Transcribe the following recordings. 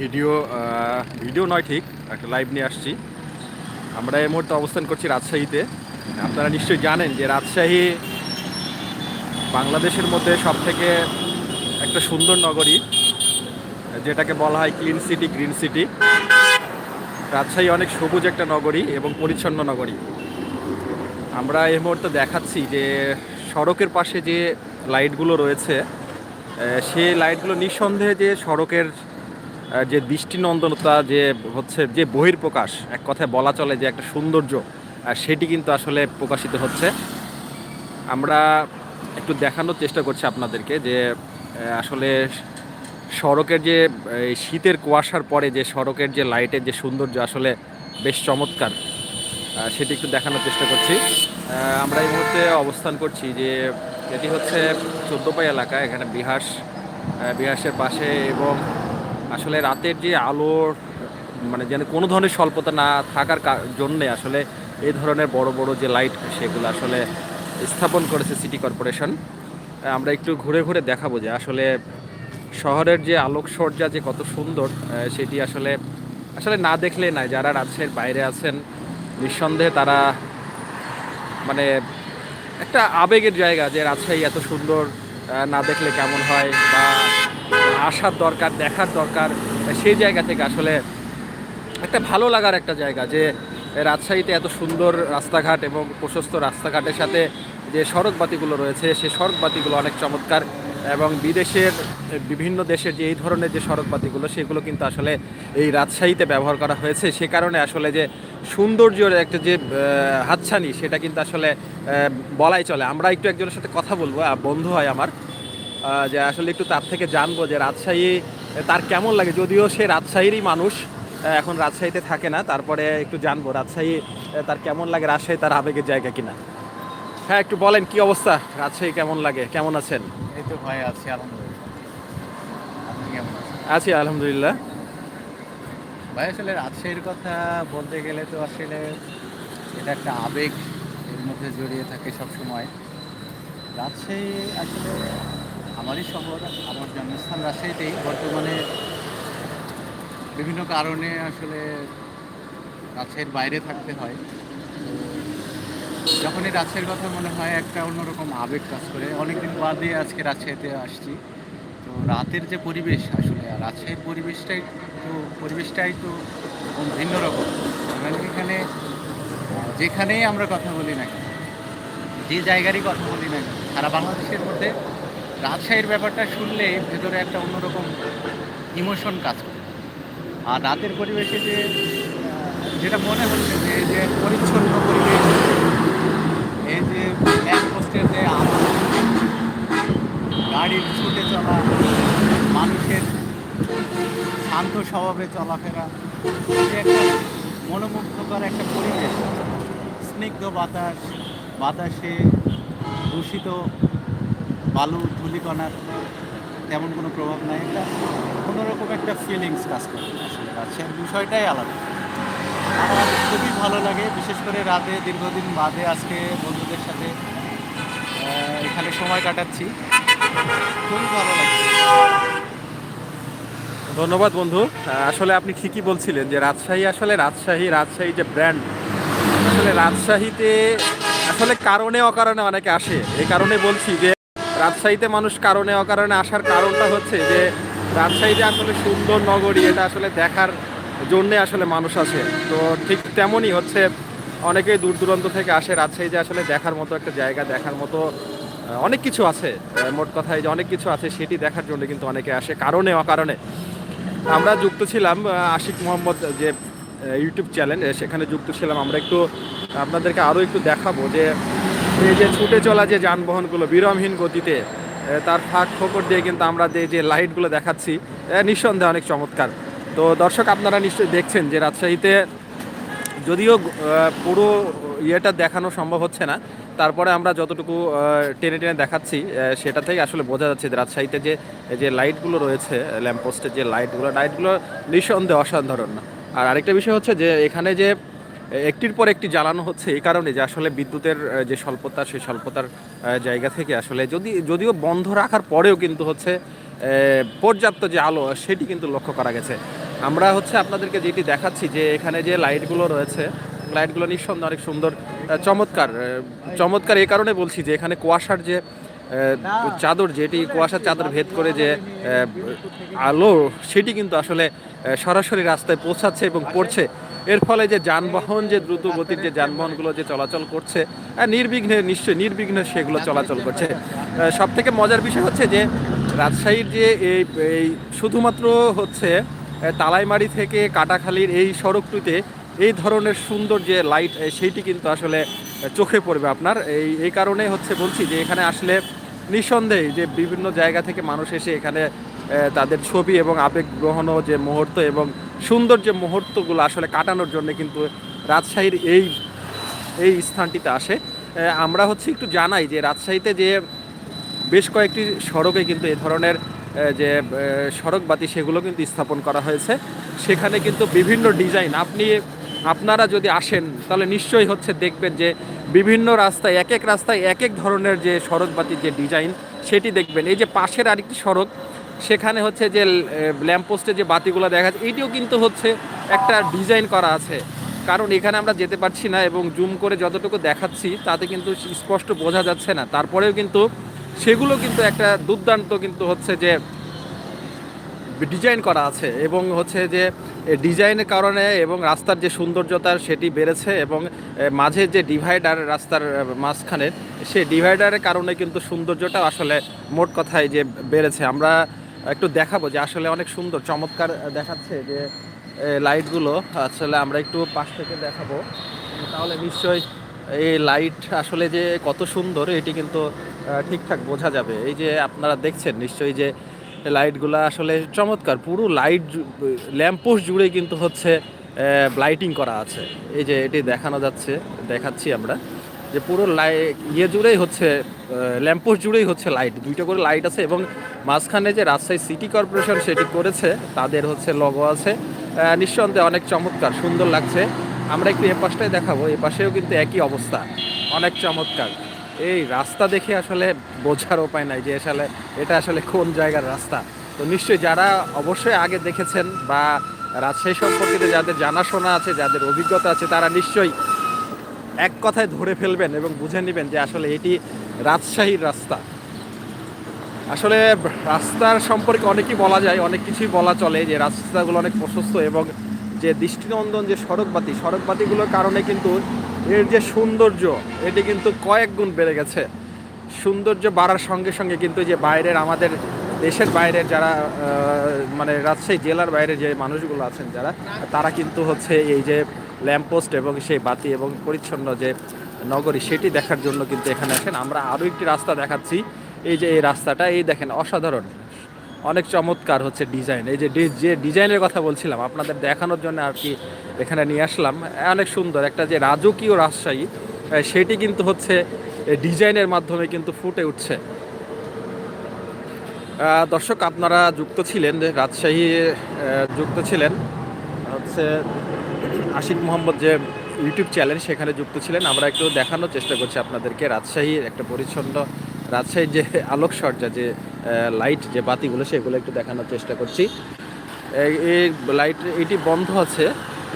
Video video নয় ঠিক, একটা লাইভ নিয়ে আসছি। আমরা এই মুহূর্তে অবস্থান করছি রাজশাহীতে। আপনারা নিশ্চয়ই জানেন যে রাজশাহী বাংলাদেশের মধ্যে সব থেকে একটা সুন্দর নগরী, যেটাকে বলা হয় clean city green city Rajshahi অনেক সবুজ একটা নগরী এবং পরিচ্ছন্ন নগরী। আমরা এই মুহূর্তে দেখাচ্ছি যে সড়কের পাশে যে লাইটগুলো রয়েছে সেই লাইটগুলো নিঃসন্দেহে যে সড়কের যে দৃষ্টিনন্দনতা, যে হচ্ছে যে বহির্প্রকাশ এক কথায় বলা চলে যে একটা সৌন্দর্য সেটি কিন্তু আসলে প্রকাশিত হচ্ছে। আমরা একটু দেখানোর চেষ্টা করছি আপনাদেরকে যে আসলে সড়কের যে শীতের কুয়াশার পরে যে সড়কের যে লাইটের যে সৌন্দর্য আসলে বেশ চমৎকার সেটি একটু দেখানোর চেষ্টা করছি। আমরা এই মুহূর্তে অবস্থান করছি যে, এটি হচ্ছে চোদ্দোপাই এলাকা, এখানে বিহাস বিহাসের পাশে এবং আসলে রাতের যে আলোর মানে যেন কোনো ধরনের স্বল্পতা না থাকার জন্যে আসলে এই ধরনের বড় বড় যে লাইট সেগুলো আসলে স্থাপন করেছে সিটি কর্পোরেশন। আমরা একটু ঘুরে ঘুরে দেখাবো যে আসলে শহরের যে আলোকসজ্জা যে কত সুন্দর সেটি আসলে আসলে না দেখলে নাই। যারা রাজশাহীর বাইরে আছেন, নিঃসন্দেহে তারা মানে একটা আবেগের জায়গা যে রাজশাহী এত সুন্দর না দেখলে কেমন হয় বা আসার দরকার, দেখার দরকার, সেই জায়গা থেকে আসলে একটা ভালো লাগার একটা জায়গা যে রাজশাহীতে এত সুন্দর রাস্তাঘাট এবং প্রশস্ত রাস্তাঘাটের সাথে যে সড়ক বাতিগুলো রয়েছে, সেই সড়ক বাতিগুলো অনেক চমৎকার এবং বিদেশের, বিভিন্ন দেশের যে এই ধরনের যে সড়ক বাতিগুলো সেগুলো কিন্তু আসলে এই রাজশাহীতে ব্যবহার করা হয়েছে। সে কারণে আসলে যে সৌন্দর্যের একটা যে হাতছানি, সেটা কিন্তু আসলে বলাই চলে। আমরা একটু একজনের সাথে কথা বলব বন্ধু হয় আমার। যে আসলে একটু তার থেকে জানব যে রাজশাহী তার কেমন লাগে? যদিও সে রাজশাহীরই মানুষ এখন রাজশাহীতে থাকে না তারপরে একটু জানব রাজশাহী তার কেমন লাগে? রাজশাহী তার আবেগের জায়গা কিনা? হ্যাঁ একটু বলেন কি অবস্থা? রাজশাহী কেমন লাগে? কেমন আছেন? এই তো ভাই আছি আলহামদুলিল্লাহ। কেমন আছি আলহামদুলিল্লাহ। ভাই আসলে রাজশাহীর কথা বলতে গেলে তো আসলে এটা একটা আবেগ এর মধ্যে জড়িয়ে থাকে সবসময়। রাজশাহী আসলে আমারই শহর, আমার জন্মস্থান রাজশাহীতেই। বর্তমানে বিভিন্ন কারণে আসলে রাজশাহীর বাইরে থাকতে হয়। যখনই রাজশাহীর কথা মনে হয়, একটা অন্যরকম আবেগ কাজ করে। অনেকদিন বাদে আজকে রাজশাহীতে আসছি। তো রাতের যে পরিবেশ আসলে রাজশাহীর পরিবেশটাই তো পরিবেশটাই তো ভিন্ন রকম। এখানে, যেখানেই আমরা কথা বলি না যে জায়গারই কথা বলি না সারা বাংলাদেশের মধ্যে রাজশাহীর ব্যাপারটা শুনলে ভেতরে একটা অন্যরকম ইমোশন কাজ করে। আর রাতের পরিবেশে যে, যেটা মনে হচ্ছে যে যে পরিচ্ছন্ন পরিবেশ, এই যে ল্যাম্পপোস্টের যে আলো গাড়ির ছুটে চলা, মানুষের শান্ত স্বভাবে চলাফেরা যে একটা মনোমুগ্ধকর একটা পরিবেশ, স্নিগ্ধ বাতাস, বাতাসে দূষিত বালু ধুলিকণার তেমন কোনো প্রভাব নাই। একটা অন্যরকম একটা ফিলিংস কাজ করে আসলে। রাজশাহীর বিষয়টাই আলাদা। আমার খুবই ভালো লাগে, বিশেষ করে রাতে দীর্ঘদিন বাদে আজকে বন্ধুদের সাথে এখানে সময় কাটাচ্ছি। খুবই ভালো লাগছে ধন্যবাদ বন্ধু। আসলে আপনি ঠিকই বলছিলেন যে রাজশাহী আসলে রাজশাহী রাজশাহী যে ব্র্যান্ড আসলে রাজশাহীতে আসলে কারণে অকারণে অনেকে আসে। এই কারণে বলছি যে রাজশাহীতে মানুষ কারণে অকারণে আসার কারণটা হচ্ছে যে রাজশাহীতে আসলে সুন্দর নগরী, এটা আসলে দেখার জন্যে আসলে মানুষ আসে। তো ঠিক তেমনই হচ্ছে অনেকেই দূর দূরান্ত থেকে আসে, রাজশাহীতে আসলে দেখার মতো একটা জায়গা, দেখার মতো অনেক কিছু আছে মোট কথায় যে অনেক কিছু আছে, সেটি দেখার জন্য কিন্তু অনেকে আসে, কারণে অকারণে। আমরা যুক্ত ছিলাম আশিক মোহাম্মদ যে ইউটিউব চ্যানেল, সেখানে যুক্ত ছিলাম। আমরা একটু আপনাদেরকে আরও একটু দেখাবো যে এই যে ছুটে চলা যে যানবাহনগুলো বিরামহীন গতিতে তার ফাঁক ফোকর দিয়ে কিন্তু আমরা যে যে লাইটগুলো দেখাচ্ছি নিঃসন্দেহে অনেক চমৎকার। তো দর্শক আপনারা নিশ্চয়ই দেখছেন যে রাজশাহীতে যদিও পুরো ইয়েটা দেখানো সম্ভব হচ্ছে না, তারপরে আমরা যতটুকু টেনে টেনে দেখাচ্ছি সেটা থেকে আসলে বোঝা যাচ্ছে যে রাজশাহীতে যে যে লাইটগুলো রয়েছে ল্যাম্পপোস্টের যে লাইটগুলো লাইটগুলো নিঃসন্দেহে অসাধারণ। আর আরেকটা বিষয় হচ্ছে যে, এখানে যে একটির পর একটি জ্বালানো হচ্ছে এই কারণে যে আসলে বিদ্যুতের যে স্বল্পতা, সেই স্বল্পতার জায়গা থেকে আসলে যদি, যদিও বন্ধ রাখার পরেও কিন্তু হচ্ছে পর্যাপ্ত যে আলো, সেটি কিন্তু লক্ষ্য করা গেছে। আমরা হচ্ছে আপনাদেরকে যেটি দেখাচ্ছি যে এখানে যে লাইটগুলো রয়েছে, লাইটগুলো নিঃসন্দেহে অনেক সুন্দর চমৎকার চমৎকার এই কারণে বলছি যে এখানে কুয়াশার যে চাদর যেটি, কুয়াশার চাদর ভেদ করে যে আলো, সেটি কিন্তু আসলে সরাসরি রাস্তায় পৌঁছাচ্ছে এবং পড়ছে। এর ফলে যে যানবাহন, যে দ্রুত গতির যে যানবাহনগুলো যে চলাচল করছে নির্বিঘ্নে, নিশ্চয়ই নির্বিঘ্নে সেগুলো চলাচল করছে। সব থেকে মজার বিষয় হচ্ছে যে, রাজশাহীর যে এই শুধুমাত্র হচ্ছে তালাইমারি থেকে কাটাখালীর এই সড়কটিতে এই ধরনের সুন্দর যে লাইট সেইটি কিন্তু আসলে চোখে পড়বে আপনার। এই এই কারণে হচ্ছে বলছি যে, এখানে আসলে নিঃসন্দেহে যে বিভিন্ন জায়গা থেকে মানুষ এসে এখানে তাদের ছবি এবং আবেগ গ্রহণ যে মুহূর্ত এবং সুন্দর যে মুহূর্তগুলো আসলে কাটানোর জন্য কিন্তু রাজশাহীর এই এই স্থানটিতে আসে। আমরা হচ্ছে একটু জানাই যে রাজশাহীতে যে বেশ কয়েকটি সড়কে কিন্তু এই ধরনের যে আহ, সড়ক বাতি সেগুলো কিন্তু স্থাপন করা হয়েছে। সেখানে কিন্তু বিভিন্ন ডিজাইন। আপনি আপনারা যদি আসেন তাহলে নিশ্চয়ই হচ্ছে দেখবেন যে বিভিন্ন রাস্তায় এক এক রাস্তায় এক এক ধরনের যে সড়ক বাতির যে ডিজাইন সেটি দেখবেন। এই যে পাশের আরেকটি সড়ক সেখানে হচ্ছে যে ল্যাম্পপোস্টে যে বাতিগুলো দেখা যাচ্ছে, এটিও কিন্তু হচ্ছে একটা ডিজাইন করা আছে। কারণ এখানে আমরা যেতে পারছি না এবং জুম করে যতটুকু দেখাচ্ছি, তাতে কিন্তু স্পষ্ট বোঝা যাচ্ছে না। তারপরেও কিন্তু সেগুলো কিন্তু একটা দুর্দান্ত কিন্তু হচ্ছে যে, ডিজাইন করা আছে এবং হচ্ছে যে ডিজাইনের কারণে এবং রাস্তার যে সৌন্দর্যতা, সেটি বেড়েছে এবং মাঝে যে ডিভাইডার রাস্তার মাঝখানে সেই ডিভাইডারের কারণে কিন্তু সৌন্দর্যটা আসলে মোট কথায় যে বেড়েছে। আমরা একটু দেখাবো যে আসলে অনেক সুন্দর, চমৎকার দেখাচ্ছে যে লাইটগুলো আসলে আমরা একটু পাশ থেকে দেখাবো। তাহলে নিশ্চয়ই এই লাইট আসলে যে কত সুন্দর, এটি কিন্তু ঠিকঠাক বোঝা যাবে। এই যে আপনারা দেখছেন নিশ্চয়ই যে লাইটগুলো আসলে চমৎকার। পুরো লাইট ল্যাম্পোস্ট জুড়ে কিন্তু হচ্ছে লাইটিং করা আছে। এই যে এটি দেখানো যাচ্ছে, দেখাচ্ছি আমরা। যে পুরো লাই ইয়ে জুড়েই হচ্ছে ল্যাম্পোস্ট জুড়েই হচ্ছে লাইট। দুইটা করে লাইট আছে এবং মাঝখানে যে রাজশাহী সিটি কর্পোরেশন সেটি করেছে, তাদের হচ্ছে লগো আছে। নিঃসন্দেহে অনেক চমৎকার, সুন্দর লাগছে। আমরা একটু এ পাশটায় দেখাবো, এ পাশেও কিন্তু একই অবস্থা, অনেক চমৎকার। এই রাস্তা দেখে আসলে বোঝার উপায় নাই যে আসলে এটা আসলে কোন জায়গার রাস্তা। তো নিশ্চয়ই যারা অবশ্যই আগে দেখেছেন বা রাজশাহী সম্পর্কিত যাদের জানাশোনা আছে, যাদের অভিজ্ঞতা আছে, তারা নিশ্চয়ই এক কথায় ধরে ফেলবেন এবং বুঝে নেবেন যে আসলে এটি রাজশাহীর রাস্তা। আসলে রাস্তার সম্পর্কে অনেকই বলা যায়, অনেক কিছুই বলা চলে যে রাস্তাগুলো অনেক প্রশস্ত এবং যে দৃষ্টিনন্দন যে সড়কবাতি, সড়কবাতিগুলোর কারণে কিন্তু এর যে সৌন্দর্য, এটি কিন্তু কয়েক গুণ বেড়ে গেছে। সৌন্দর্য বাড়ার সঙ্গে সঙ্গে কিন্তু যে বাইরের আমাদের দেশের বাইরের যারা মানে রাজশাহী জেলার বাইরে যে মানুষগুলো আছেন যারা, তারা কিন্তু হচ্ছে এই যে ল্যাম্পপোস্ট এবং সেই বাতি এবং পরিচ্ছন্ন যে নগরী সেটি দেখার জন্য কিন্তু এখানে আসেন। আমরা আরও একটি রাস্তা দেখাচ্ছি। এই যে এই রাস্তাটা, এই দেখেন অসাধারণ। অনেক চমৎকার হচ্ছে ডিজাইন। এই যে যে ডিজাইনের কথা বলছিলাম, আপনাদের দেখানোর জন্য আর কি এখানে নিয়ে আসলাম। অনেক সুন্দর একটা যে রাজকীয় রাজশাহী সেটি কিন্তু হচ্ছে ডিজাইনের মাধ্যমে কিন্তু ফুটে উঠছে। দর্শক, আপনারা যুক্ত ছিলেন, রাজশাহী যুক্ত ছিলেন, হচ্ছে আশিক মোহাম্মদ যে ইউটিউব চ্যানেল, সেখানে যুক্ত ছিলেন। আমরা একটু দেখানোর চেষ্টা করছি আপনাদেরকে রাজশাহীর একটা পরিচ্ছন্ন, রাজশাহীর যে আলোকসজ্জা, যে লাইট যে বাতিগুলো, সেগুলো একটু দেখানোর চেষ্টা করছি। এই- লাইট এটি বন্ধ আছে।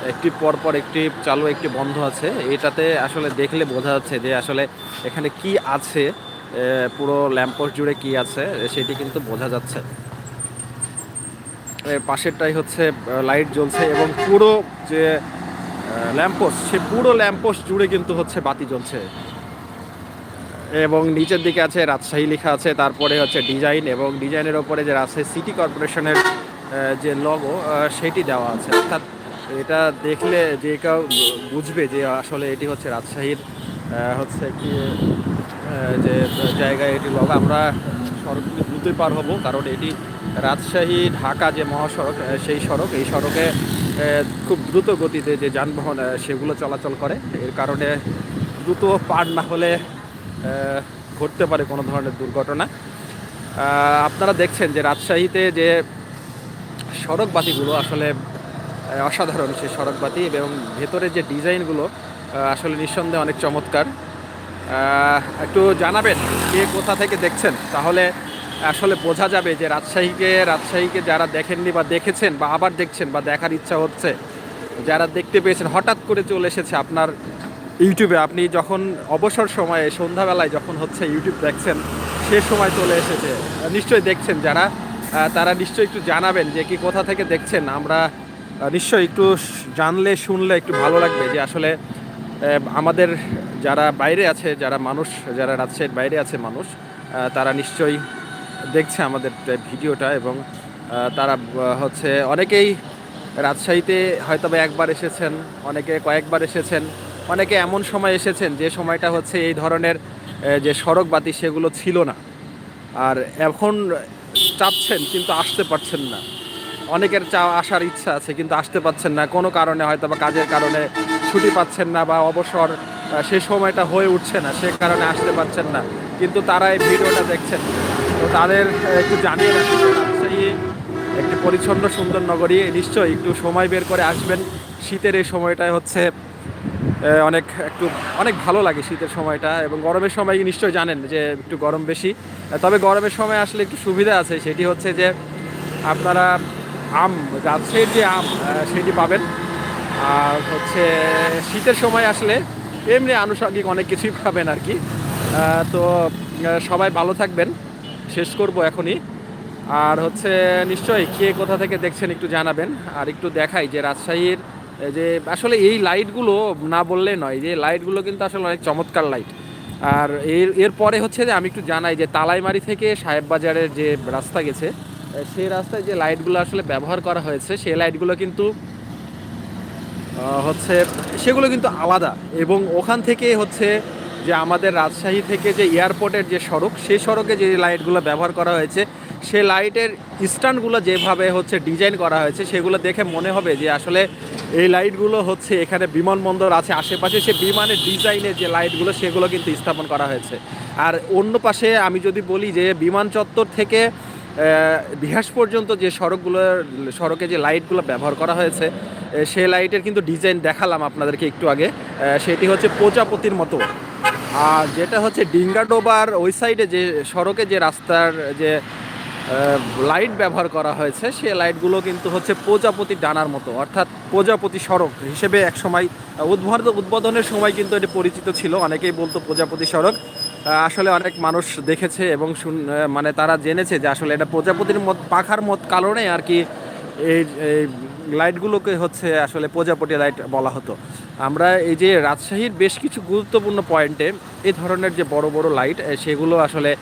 একটি পরপর একটি চালু, একটি বন্ধ আছে। এটাতে আসলে দেখলে বোঝা যাচ্ছে যে আসলে এখানে কি আছে। পুরো ল্যাম্পোস্ট জুড়ে কি আছে সেটি কিন্তু বোঝা যাচ্ছে। এ, পাশেরটাই হচ্ছে লাইট জ্বলছে এবং পুরো যে ল্যাম্পোস্ট সে পুরো ল্যাম্পোস্ট জুড়ে কিন্তু হচ্ছে বাতি জ্বলছে। এবং নিচের দিকে আছে রাজশাহী লেখা আছে তারপরে হচ্ছে ডিজাইন এবং ডিজাইনের ওপরে যে রাজশাহী সিটি কর্পোরেশনের যে লগো সেটি দেওয়া আছে। অর্থাৎ এটা দেখলে যে কেউ বুঝবে যে আসলে এটি হচ্ছে রাজশাহীর হচ্ছে কি যে জায়গায় এটি লগো আমরা সড়ক দিয়ে দ্রুতই পার হব, কারণ এটি রাজশাহী, ঢাকা যে মহাসড়ক সেই সড়ক, এই সড়কে খুব দ্রুত গতিতে যে যানবাহন সেগুলো চলাচল করে। এর কারণে দ্রুত পার না হলে ঘটতে পারে কোনো ধরনের দুর্ঘটনা। আপনারা দেখছেন যে রাজশাহীতে যে সড়ক বাতিগুলো আসলে অসাধারণ সেই সড়ক বাতি এবং ভেতরে যে ডিজাইনগুলো আসলে নিঃসন্দেহে অনেক চমৎকার। একটু জানাবেন কে কোথা থেকে দেখছেন? তাহলে আসলে বোঝা যাবে যে রাজশাহীকে রাজশাহীকে যারা দেখেননি বা দেখেছেন বা আবার দেখছেন বা দেখার ইচ্ছা হচ্ছে, যারা দেখতে পেয়েছেন, হঠাৎ করে চলে এসেছে আপনার ইউটিউবে। আপনি যখন অবসর সময়ে, সন্ধ্যাবেলায় যখন হচ্ছে ইউটিউব দেখছেন, সে সময় চলে এসেছে। নিশ্চয়ই দেখছেন যারা। তারা নিশ্চয়ই একটু জানাবেন যে কি কোথা থেকে দেখছেন। আমরা নিশ্চয়ই একটু জানলে, শুনলে একটু ভালো লাগবে যে আসলে আমাদের যারা বাইরে আছে, যারা মানুষ, যারা রাজশাহীর বাইরে আছে মানুষ তারা নিশ্চয়ই দেখছে আমাদের ভিডিওটা এবং তারা হচ্ছে অনেকেই রাজশাহীতে হয়তো একবার এসেছেন, অনেকে কয়েকবার এসেছেন, অনেকে এমন সময় এসেছেন যে সময়টা হচ্ছে এই ধরনের যে সড়ক বাতি সেগুলো ছিল না। আর এখন চাচ্ছেন কিন্তু আসতে পারছেন না। অনেকের চা, আসার ইচ্ছা আছে কিন্তু আসতে পারছেন না। কোনো কারণে হয়তো বা কাজের কারণে ছুটি পাচ্ছেন না বা অবসর সে সময়টা হয়ে উঠছে না, সে কারণে আসতে পারছেন না। কিন্তু তারা এই ভিডিওটা দেখছেন। তো তাদের একটু জানিয়ে রাখুন একটি পরিচ্ছন্ন সুন্দর নগরী নিশ্চয়ই একটু সময় বের করে আসবেন। শীতের এই সময়টায় হচ্ছে অনেক, একটু, অনেক ভালো লাগে শীতের সময়টা এবং গরমের সময় নিশ্চয়ই জানেন যে একটু গরম বেশি। তবে গরমের সময় আসলে একটু সুবিধা আছে, সেটি হচ্ছে যে আপনারা আম, রাজশাহীর যে আম সেটি পাবেন। আর হচ্ছে শীতের সময় আসলে এমনি আনুষঙ্গিক অনেক কিছুই পাবেন আর কি। তো সবাই ভালো থাকবেন। শেষ করব এখনই। আর হচ্ছে নিশ্চয়ই কে কোথা থেকে দেখছেন একটু জানাবেন। আর একটু দেখাই যে রাজশাহীর যে আসলে এই লাইটগুলো না বললে নয়, যে লাইটগুলো কিন্তু আসলে অনেক চমৎকার লাইট। আর এর এরপরে হচ্ছে যে আমি একটু জানাই যে তালাইমারি থেকে সাহেব বাজারের যে রাস্তা গেছে, সেই রাস্তায় যে লাইটগুলো আসলে ব্যবহার করা হয়েছে, সেই লাইটগুলো কিন্তু হচ্ছে সেগুলো কিন্তু আলাদা। এবং ওখান থেকে হচ্ছে যে আমাদের রাজশাহী থেকে যে এয়ারপোর্টের যে সড়ক, সেই সড়কে যে লাইটগুলো ব্যবহার করা হয়েছে সে লাইটের স্ট্যান্ডগুলো যেভাবে হচ্ছে ডিজাইন করা হয়েছে, সেগুলো দেখে মনে হবে যে আসলে এই লাইটগুলো হচ্ছে এখানে বিমানবন্দর আছে, আশেপাশে সে বিমানের ডিজাইনের যে লাইটগুলো, সেগুলো কিন্তু স্থাপন করা হয়েছে। আর অন্য পাশে আমি যদি বলি যে বিমান চত্বর থেকে বিহাস পর্যন্ত যে সড়কগুলো, সড়কে যে লাইটগুলো ব্যবহার করা হয়েছে সেই লাইটের কিন্তু ডিজাইন দেখালাম আপনাদেরকে একটু আগে। সেটি হচ্ছে প্রজাপতির মতো। আর যেটা হচ্ছে ডিঙ্গাডোবার, ওই সাইডে যে সড়কে যে রাস্তার যে লাইট ব্যবহার করা হয়েছে সে লাইটগুলো কিন্তু হচ্ছে প্রজাপতি ডানার মতো, অর্থাৎ প্রজাপতি সড়ক হিসেবে একসময় উদ্বোধন উদ্বোধনের সময় কিন্তু এটি পরিচিত ছিল। অনেকেই বলতো প্রজাপতি সড়ক। আসলে অনেক মানুষ দেখেছে এবং শুন- মানে তারা জেনেছে যে আসলে এটা প্রজাপতির মত, পাখার মত কারণে আর কি, এই এই লাইটগুলোকে হচ্ছে আসলে প্রজাপতি লাইট বলা হতো। আমরা এই যে রাজশাহীর বেশ কিছু গুরুত্বপূর্ণ পয়েন্টে এই ধরনের যে বড় বড় লাইট সেগুলো আসলে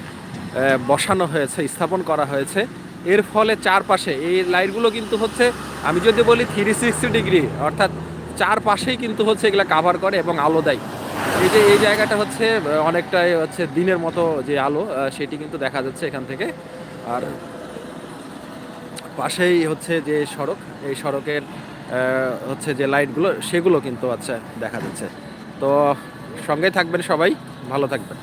বসানো হয়েছে, স্থাপন করা হয়েছে। এর ফলে চারপাশে, এই লাইটগুলো কিন্তু হচ্ছে, আমি যদি বলি থ্রি সিক্সটি ডিগ্রি অর্থাৎ চারপাশেই কিন্তু হচ্ছে এগুলো কাভার করে এবং আলো দেয়। এই যে, এই জায়গাটা হচ্ছে অনেকটাই হচ্ছে দিনের মতো যে আলো সেটি কিন্তু দেখা যাচ্ছে এখান থেকে। আর পাশেই হচ্ছে যে সড়ক, এই সড়কের হচ্ছে যে লাইটগুলো, সেগুলো কিন্তু আচ্ছা দেখা যাচ্ছে। তো সঙ্গে থাকবেন সবাই, ভালো থাকবেন।